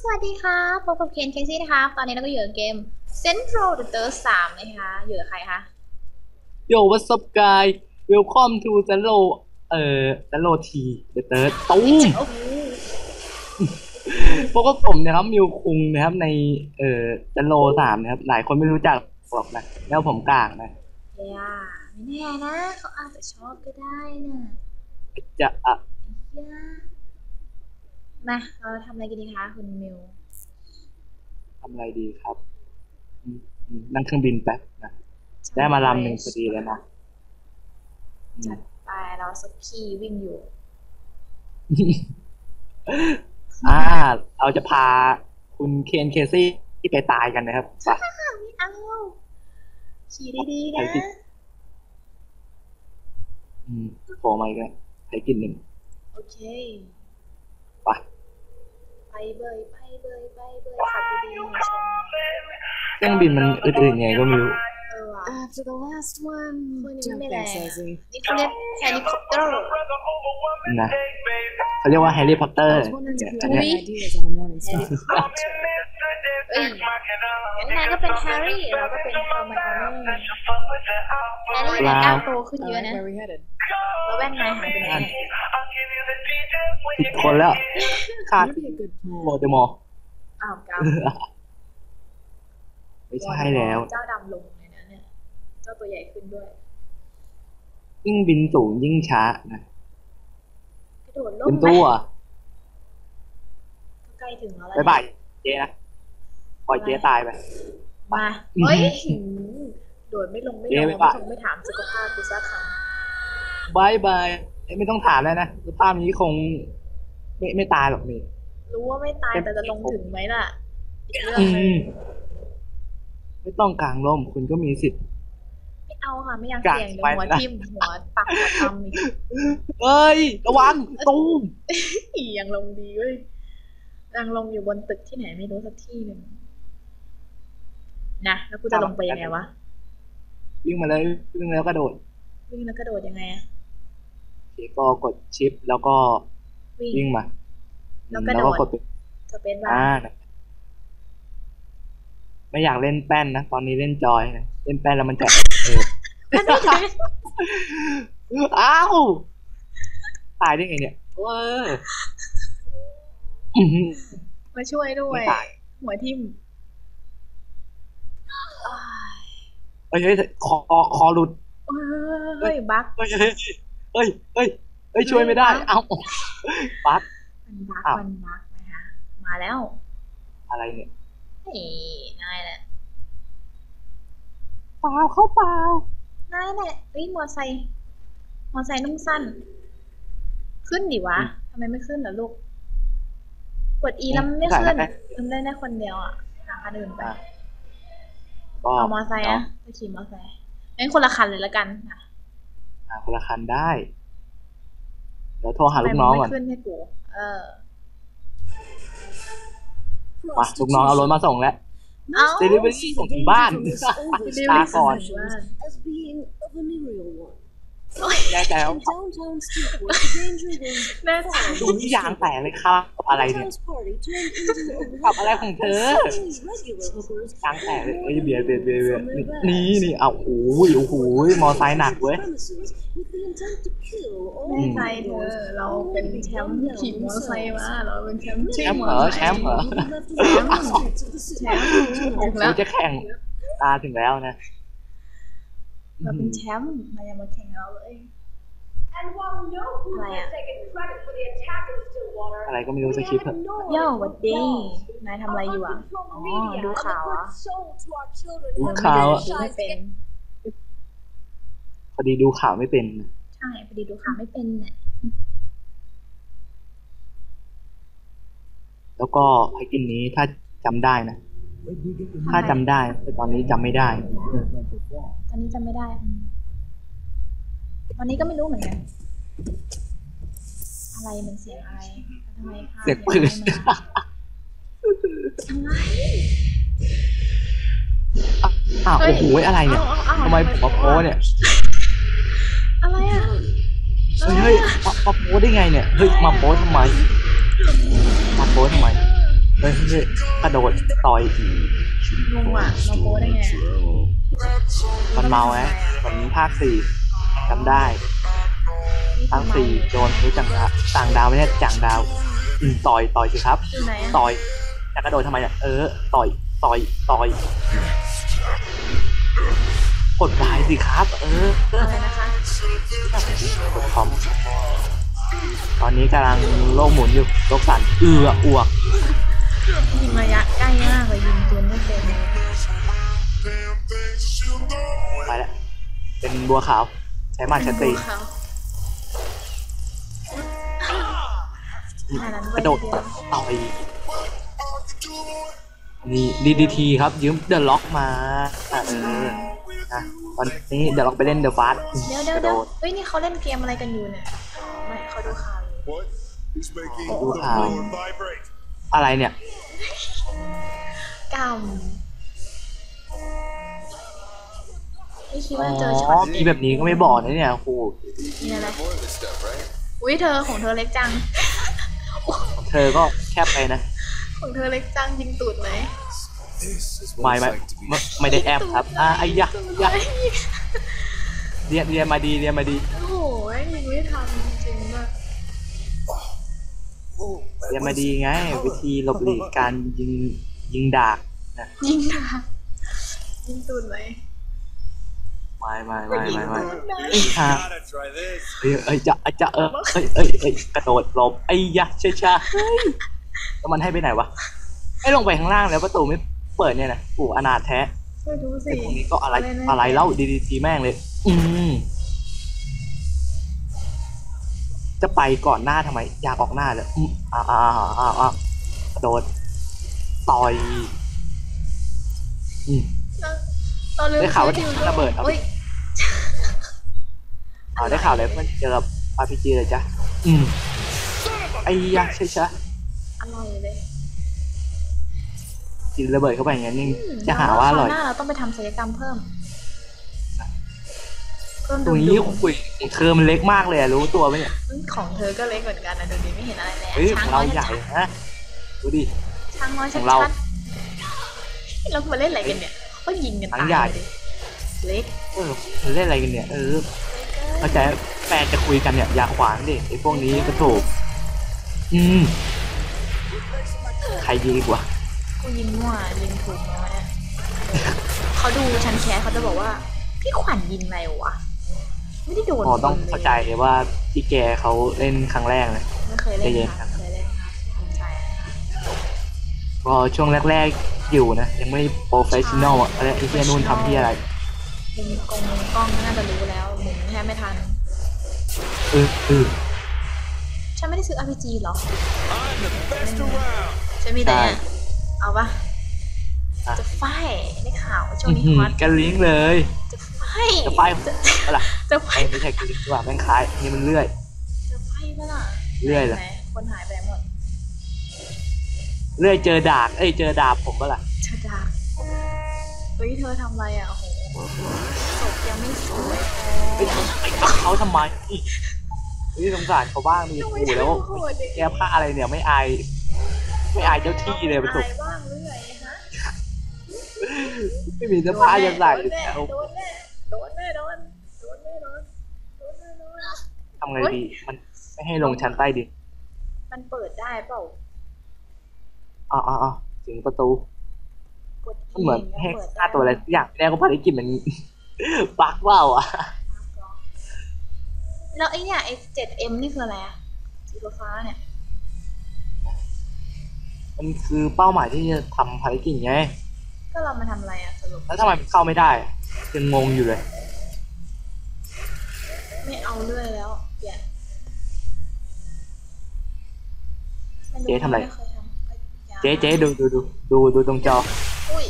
สวัสดีครับพบกับเคนเคซี่นะครับ ตอนนี้เราก็อยู่กับเกม Central the Third 3นะคะอยู่กับใครคะโยวัสบกายเวลคอมทูซันโลเอ่อซันโลทีเดอะเติร์ดตูมโอ้โหพวกบผมนะครับมิวคุงนะครับในเอ่อซันโลสามนะครับ หลายคนไม่รู้จักหรอกนะ แล้วผมกลางนะเดียไม่แน่นะ เขาอาจจะชอบก็ได้นะจะอะไอ้เหี้ย มาเราทำอะไรกันดีคะคุณมิวทำอะไรดีครับอืมอืมนั่งเครื่องบินแป๊บนะได้มาลำหนึ่งพอดีแล้วนะอืจัมดไปเราสักขี่วิ่งอยู่ อ่า เราจะพาคุณเคนเคซี่ที่ไปตายกันนะครับไปไม่เอาขี่ดีๆใครนะติดอืมโผล่มาอีกแล้วใช้กินหนึ่งโอเคไปไป เบยไปเบยไปเบยขับดีๆชมเครื่องบินมันอื่นๆไงก็ไม่รู้เออว่ะ After the last one, Put it jump in in, there. Sassy. นี่เขาเรียกเฮลิคอปเตอร์นะเขาเรียกว่าแฮร์รี่พอตเตอ I ร์ was wondering if you อัน had เนี้ย any ideas on the morning เฮลิ stuff. คอปเตอร์เอ้ยงั้นนายก็เป็นแฮร์รี่เราก็เป็นเฮอร์ไมโอนี่แฮร์รี่นายกล้ามโตขึ้นเยอะ Alright, นะ where we headed? แล้วแว่นนายหายไปไหน เนี่ยผิดคนแล้วขาด That'd be a good โม plan. เดมออ้าวกไม่ำใช่แล้ว เจ้าดำลงเลยนะเนี่ยเจ้าตัวใหญ่ขึ้นด้วย ยิ่งบินสูงยิ่งช้านะกระโดดลเป็งนไหมตัวใกล้ถึงแล้วบ๊ายบายเจ๊นะปล่อยเจ๊ตายไปมาเฮ้ยโดดไม่ลงไม่ลเจ๊งบ๊าไม่ยบายทงไม่ถามสุขภาพกูสักคำบายบายเอ้ย ไม่ต้องถามแล้วนะสภาพนี้คง ไม่ไม่ตายหรอกนี่รู้ว่าไม่ตายแต่จะลงถึงไหมล่ะอีกเรื่องอืหนึงมไม่ต้องกลางร่มคุณก็มีสิทธิ์ไม่เอาค่ะไม่อยากกะเสี่ยงเดี๋ยวไปหัวนะทิ่มหัวปักหัวทำอีกเอ้ยระวังตูมอียังลงดีเว้ยยังลงอยู่บนตึกที่ไหนไม่รู้สักที่หนึ่งนะแล้วกูจะลงไปยังไงวะวิ่งมาเลยวิ่งแล้วกระโดดวิ่งแล้วกระโดดยังไงอะ โอเคก็กดชิปแล้วก็วิ่งวิ่งมาแล้วกระโดดแล้วก็กดเป็นจะเป็นว่าอ่านะไม่อยากเล่นแป้นนะ ตอนนี้เล่นจอยนะเล่นแป้นแล้วมันจะเอออ้าวตายได้ไงเนี่ยเอออื้อหือมาช่วยด้วยไม่ตายหัวทิ่มอ้ายเฮ้ยเฮ้ยคอคอหลุดเฮ้ยบัก เฮ้ยเฮ้ยเฮ้ยเฮ้ยเฮ้ยช่วยไม่ได้ เอ้าปัดมันบักอ้าวมันบักนะคะมาแล้ว อะไรเนี่ยเฮ้ยนายแหละเปล่าเข้าเปล่านายแหละเฮ้ยมอไซค์มอไซค์นุ่งสั้น ขึ้นดิวะทำไมไม่ขึ้นเหรอลูกกด E แล้วมันไม่ขึ้นมันเล่นได้คนเดียวอะหาคันอื่นไปอะก็เอามอไซค์นะไปขี่มอไซค์งั้นคนละคันเลยละกันอะ อะคนละคันได้เดี๋ยวโทรหาลูกน้องก่อนทำไมมึไม่ขึ้นให้กูเออมาลูกน้องเอารถมาส่งแล้วเอ้าเดลิเวอรี่ส่งถึงบ้านช้าก่อน As being a venereal one. แน่ใจแล้ว In downtown Steepwood, the danger was แน่ใจดูนี่ยางแตกเลยครับอะไรเนี่ย Valentine's party turned into a ขับอะไรของเธอ Suddenly, regular hookers ยางแตกเลยเอ้ยเบียร์เบียร์เบียร์เบียร์นี่นี่เอาโอ้ยโอ้โหมอไซค์หนักเว้ย premises with the intent to kill all แน่ใจเธอเราเป็นแชมป์ขี่มอไซค์มาเราเป็นแชมป์แชมป์เหรอแชมป์เหรอ who left on the streets of the city. แชมป์ถึงโอ้โหแล้วจะแข่งตาถึงแล้วนะ เราเป็นแชมป์เรายังมาแข่งกับเราเลย And while no group Right. has taken credit for the attack in Stillwater, อะไรก็ไม่รู้ we สคริปต์ have เถอะ ignored โย่หวัดดี the นายทำอะไรอยู่อะ uncontrolled อ๋อ media ดู and ข่าว the อะ good soul to our children ดู have ข่าว been อะดูไม่ shut เป็นพอดีดูข่าวไม่เป็น ใช่พอดีดูข่าวไม่เป็นเนี่ยแล้วก็ไอ้กินนี้ถ้าจำได้นะ ถ้าจำได้แต่ตอนนี้จำไม่ได้ ตอนนี้จำไม่ได้อืมตอนนี้ก็ไม่รู้เหมือนกัน อะไรมันเสียงอะไรทำไมภาพเสียงปืนยังไม่มาอะไรอ้าวเฮ้ยโอ้โหอะไรเนี่ยอาเอาเอาทำไมผมมาโพสเนี่ย อะไรอะ เฮ้ยเฮ้ยมามาโพสได้ไงเนี่ย เฮ้ย มาโพสทำไม มาโพสทำไมเฮ้ยเฮ้ยกระโดดต่อยอีกงงอะมาโพได้ไงอะ มันเมาไงเหมือนภาคสี่จำได้ภาคสี่โดนรู้จังดาวต่างดาวไม่ใช่จังดาวอืมต่อยต่อยสิครับ อยู่ไหนอะต่อยจะกระโดดทำไมเนี่ยเออ ต่อย ต่อย ต่อยกดไลค์สิครับ เอออะไรนะคะกดคอมตอนนี้กำลังโลกหมุนอยู่โลกสั่นเอืออ้วกยิงระยะใกล้มากเลยยิงปืนไม่เป็ บัวขาว ใช้มาดใช้ตีเขาอันนั้นกระโดดเยวต่อยนี่ดีดีทีครับ ยืมเดอะล็อกมาอะเออนะตอนนี้เดอะล็อกไปเล่นเดอะฟาสเดี๋ยวเดี๋ยวกระเดี๋โดยวดเฮ้ยนี่เขาเล่นเกมอะไรกันอยู่เนี่ยอ๋อไม่เขาดูข่าวอยู่ What? He's making Oh, the wow. floor vibrate. อะไรเนี่ยกำ ไม่คิดอ๋ว่าเจอช็ออตมีแบบนี้ก็ไม่บอกนะเนี่ยโอ้โหมีอะไร More of this stuff, right? อุ้ยเธอของเธอเล็กจัง เธอก็แคบไปนะ ของเธอเล็กจังยิงตูดไหม This is ไม่ what ไม่ it's like to be ไม่ไม่ได้แอบครับอะไอ้ยะยะเรียนเรียนมาดีเรียนมาดี โอ้โหยิงไม่ทันจริงๆด้วย Whoa, that เรียนมา was ดีไง color. วิธีหลบหลีกการยิงยิงดากนะ ยิงนะยิงตูดไหม ไม่ไม่ไม่ไม่ไม่ได้อะ Gotta try this. เอ้ยเอ้ยจะจะเออเอ้ยเอ้ยเอ้ยกระโดดหลบไอ้ยะช้าช้าเฮ้ยแล้วมันให้ไปไหนวะให้ลงไปข้างล่างแล้วประตูไม่เปิดเนี่ยนะโอ้อนาถแท้ไม่รู้สิไอ้พวกนี้ก็อะไรม่ม่อะไรเล่าดีดีทีแม่งเลย อืมจะไปก่อนหน้าทำไม อยากออกหน้าเลยอืมอ่าอ่าอ่าอ่าอ่ากระโดดต่อยอืม เราลืมได้ข่าวว่าซื้อจะระเบิดเอาไปฮ้ยอ่าได้ข่าวเลยเพื่อนเจอกับอาร์พีจีเลยจ้ะอืมไอ้ยะใช่ใช่อร่อยเลยกินระเบิดเข้าไปอย่างนั้นนี่อืมจะหาว่าอร่อย ครหน้าเราต้องไปทำศัลยกรรมเพิ่มเพิ่มตรงดูนี้ดูคุยเธอมันเล็กมากเลยอะรู้ตัวไหมเนี่ยของเธอก็เล็กเหมือนกันนะดูดิไม่เห็นอะไรเลยเฮ้ยขช้าองงน้เราอยใหญ่ชัดนะดูดิๆช้างน้อยขชัองเราดๆแล้วมาเล่นอะไรกันเนี่ยเขา ก็ยิงกันช้าตางยใหญ่เลยเล็กเออมันเล่นอะไรกันเนี่ย เออเข้าใจแฟนจะคุยกันเนี่ยอย่าขวางดิไอ้พวกนี้ก็ถูกอืมใครดีกว่ากูยิงมั่วยิงถูกน้อยอะเขาดูชันแคสเขาจะบอกว่า พี่ขวัญยิงอะไรวะไม่ได้โดนพอต้องคนลยเข้าใจเลยว่าพี่แกเขาเล่นครั้งแรกเลยไม่เคยเล่นใจเย็นค่ะเก็ช่วงแรกๆอยู่นะ ยังไม่โปรเฟชชั่นอลอะอะไรไอ้เหี้ยนู่นทำที่อะไรมุมกล้องมุมกล้องน่าจะรู้แล้วหมุนแทบไม่ทัน เออเออฉันไม่ได้ซื้อ RPG หรอ I'm the best around. ฉันมีแต่ใช่เนี่ยเอาปะอะจะไฟได้ข่าวว่าช่วงอื้อนี้หืฮออตกันลิงก์เลย จะไฟจะไปอะไรจะไฟไอ้ไม่ใช่กันลิงก์ดีกว่าแม่งคล้ายนี่มันเลื่อย จะไฟปะล่ะเรื่อยเหรอ ไหนคนหายไปไหนหมด เลื่อยเจอดาบเอ้ยเจอดาบผมปะล่ะเธอดาเฮ้ยเธอทำอะไรอะโอ้โหศพยังไม่สวยไปทำไปกับเขาทำไมอีกนี่สงสารเขาบ้างมีทำไมกูเธแล้วอโหดอย่างแก้ผ้าอะไรเนี่ยไม่อาย ไม่อายเจ้าที่เลยมันถูกอายบ้างหรือไงฮะไม่มีเสื้อผ้าจะใส่โดนแน่แล้วโดนแน่โดนแน่โดนโดนแน่โดนโดนแน่โดนทำไงดี มันไม่ให้ลงชั้นใต้ดินมันเปิดได้เปล่า อ๋ออ๋ออ๋อถึงประตูกดมันเหมือนทีให้เปิดด้ฆ่าตัวอะไรสักอย่างแรกก็ภารกิจมันบักว่าวอะแล้วไอ้เนี่ยไอ้เจ็ดเอ็มนี่คืออะไรอะสีฟ้าๆเนี่ย มันคือเป้าหมายที่จะทำภารกิจไง ก็เรามาทำอะไรอะสรุป แล้วทำไมมันเข้าไม่ได้อะยังงงอยู่เลย ไม่เอาเรื่อยแล้วเปลี่ยนม่เจ๊ทำอะไรม่ เคยทำก็ยังเจ๊เจ๊ดูดูดูดูดูตรงจอ อุ้ย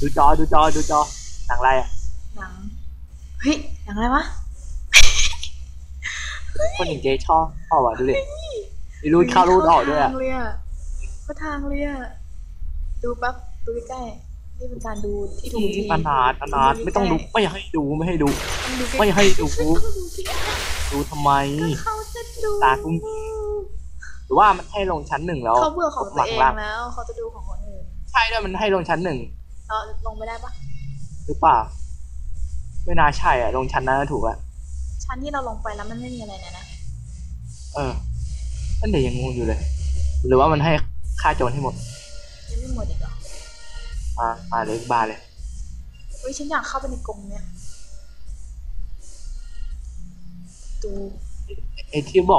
ดูจอดูจอดูจอหนังอะไรอะหนังเฮ้ยหนังอะไรวะคนอย่างเจ๊ชอบชอบอะดูดิมีรูดเข้ารูดออกด้วยอะเข้าทางเลยอะเข้าทางเลยอะดูปั๊บดูใกล้ๆนี่เป็นการดูที่ถูกที่อนาถอนาถไม่ต้องดูไม่ให้ดูไม่ให้ดูต้องดูใกล้ๆไม่ให้ดูต้องดูที่ดูทำไมเขาจะดูตากุ้ง หรือว่ามันให้ลงชั้นหนึ่งแล้วเขาเบื่อของตัวเองล่างแล้วเขาจะดูของคนอื่นๆใช่ด้วยมันให้ลงชั้นหนึ่งเราลงไปได้ปะหรือเปล่าไม่น่าใช่อะ ลงชั้นนั้นนะถูกอะชั้นที่เราลงไปแล้วมันไม่มีอะไรเนี่ยนะเออนั่นเดี๋ยวยังงงอยู่เลย หรือว่ามันให้ค่าโจรให้หมดยังไม่หมดอีกเหรอมามาเลยบาร์เลยเฮ้ยฉันอยากเข้าไปในกรงเนี่ยดูไอ้ที่บอก